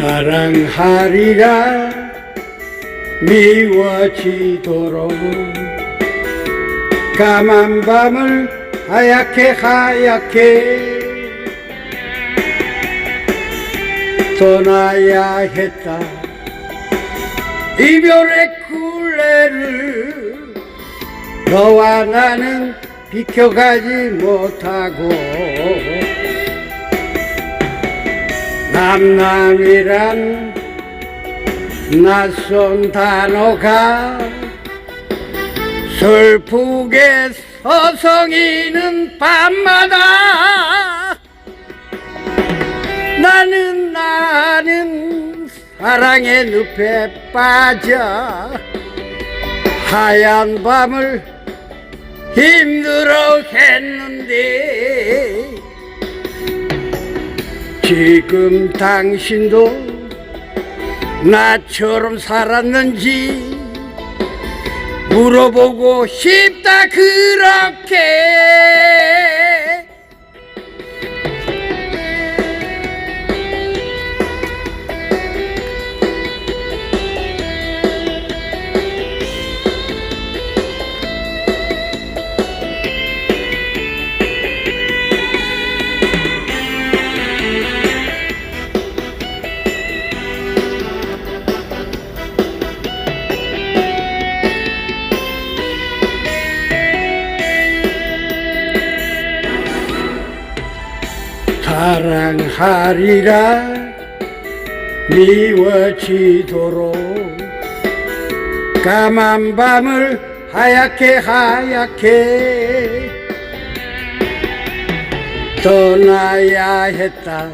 사랑하리라 미워지도록 까만 밤을 하얗게 하얗게 떠나야 했다. 이별의 굴레를 너와 나는 비켜가지 못하고 남남이란 낯선 단어가 슬프게 서성이는 밤마다 나는 나는 사랑의 늪에 빠져 하얀 밤을 힘들어 했는데 지금 당신도 나처럼 살았는지 물어보고 싶다 그렇게 사랑하리라 미워지도록 까만 밤을 하얗게 하얗게 떠나야 했다.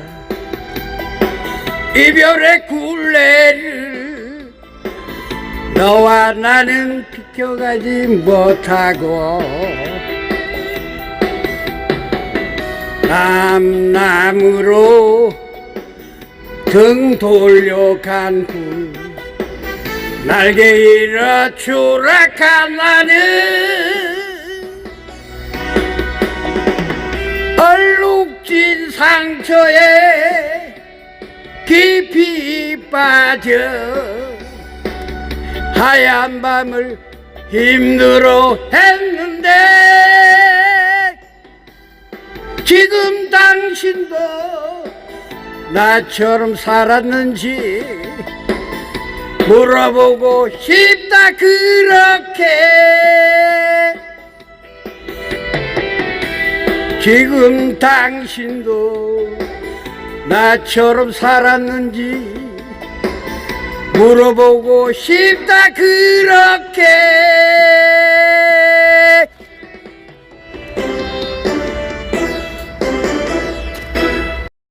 이별의 굴레를 너와 나는 비켜가지 못하고 남남으로 등 돌려간 후 날개 잃어 추락한 나는 얼룩진 상처에 깊이 빠져 하얀 밤을 힘들어 했는데 지금 당신도 나처럼 살았는지 물어보고 싶다 그렇게. 지금 당신도 나처럼 살았는지 물어보고 싶다 그렇게